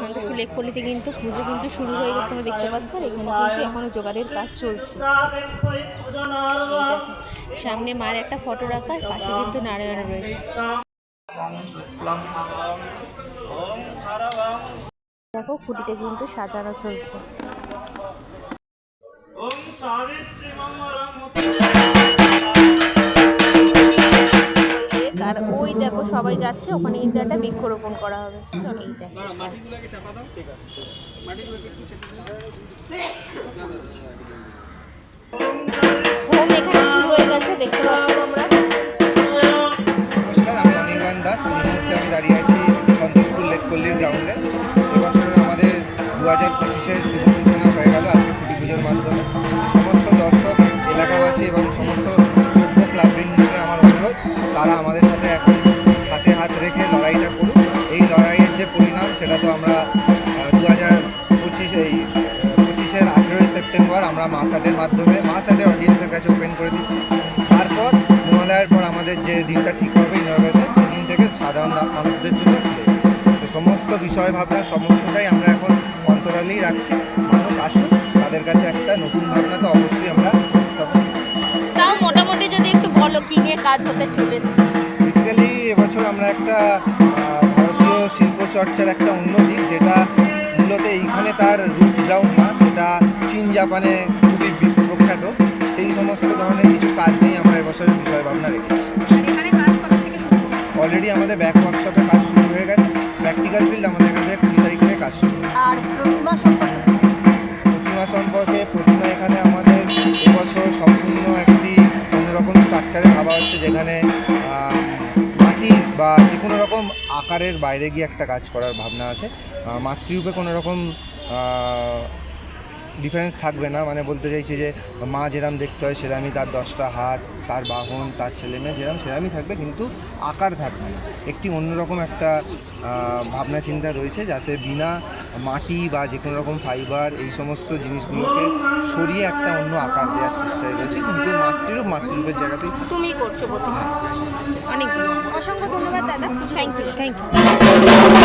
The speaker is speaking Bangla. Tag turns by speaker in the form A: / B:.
A: সন্তোষপুর লেক পল্লিতে কিন্তু পুজো কিন্তু শুরু হয়ে গেছে, আমরা দেখতে পাচ্ছ, আর এখানে কিন্তু এখনও জোগাড়ের কাজ চলছে। সামনে মার একটা ফটো রাখা পাশে কিন্তু নারায়ণ রয়েছে। দেখো খুঁটিতে কিন্তু সাজানো চলছে। আর দেখো সবাই যাচ্ছে, ওখানে কিন্তু একটা বৃক্ষরোপণ করা হবে।
B: দাস আমি দাঁড়িয়ে আছি আমাদের দু হাজার পঁচিশের শুভ সূচনা হয়ে গেল আজকে খুঁটি পুজোর মাধ্যমে। আমরা মাসাটের মাধ্যমে মাসাটের অডিয়েন্সের কাছে ওপেন করে দিচ্ছি। তারপর মহালয়ার পর আমাদের যে দিনটা ঠিক হবে ইনভেশন সেই দিন থেকে সাধারণ মানুষদের জন্য তো সমস্ত বিষয় ভাবনা সমস্তটাই আমরা এখন অন্তরালেই রাখছি। মানুষ আসুক তাদের কাছে একটা নতুন ভাবনা তো অবশ্যই আমরা
A: তাও মোটামুটি যদি একটু বলো কি নিয়ে কাজ হতে চলেছে?
B: বেসিক্যালি এবছর আমরা একটা ভারতীয় শিল্প চর্চার একটা অন্য দিক যেটা মূলত এইখানে তার রুট গ্রাউন্ড না সেটা চীন জাপানে খুবই প্রখ্যাত। সেই সমস্ত ধরনের কিছু কাজ নিয়ে আমরা এবছরের বিষয় ভাবনা রেখেছি অলরেডি আমাদের ব্যাক ওয়ার্কশপে কাজ শুরু হয়ে গেছে। প্র্যাকটিক্যাল ফিল্ড আমাদের এখান থেকে কুড়ি তারিখ থেকে কাজ শুরু।
A: আর প্রতিমা সম্পর্কে
B: প্রতিমা সম্পর্কে প্রতিমা এখানে আমাদের এবছর সম্পূর্ণ একটি অন্যরকম স্ট্রাকচারে ভাবা হচ্ছে যেখানে বা যে কোনো রকম আকারের বাইরে গিয়ে একটা কাজ করার ভাবনা আছে। মাতৃরূপে কোনো রকম ডিফারেন্স থাকবে না। মানে বলতে চাইছি যে মা যেরাম দেখতে হয় সেরামই তার দশটা হাত তার বাহন তার ছেলে মেয়ে যেরাম সেরামই থাকবে কিন্তু আকার থাকবে না। একটি অন্যরকম একটা ভাবনা চিন্তা রয়েছে যাতে বিনা মাটি বা যে কোনো রকম ফাইবার এই সমস্ত জিনিসগুলোকে সরিয়ে একটা অন্য আকার দেওয়ার চেষ্টায় রয়েছে। কিন্তু মাতৃরূপ মাতৃরূপের জায়গাতেই।
A: তুমি করছ প্রতিমা অনেক অসংখ্য ধন্যবাদ দাদা। Thank you thank you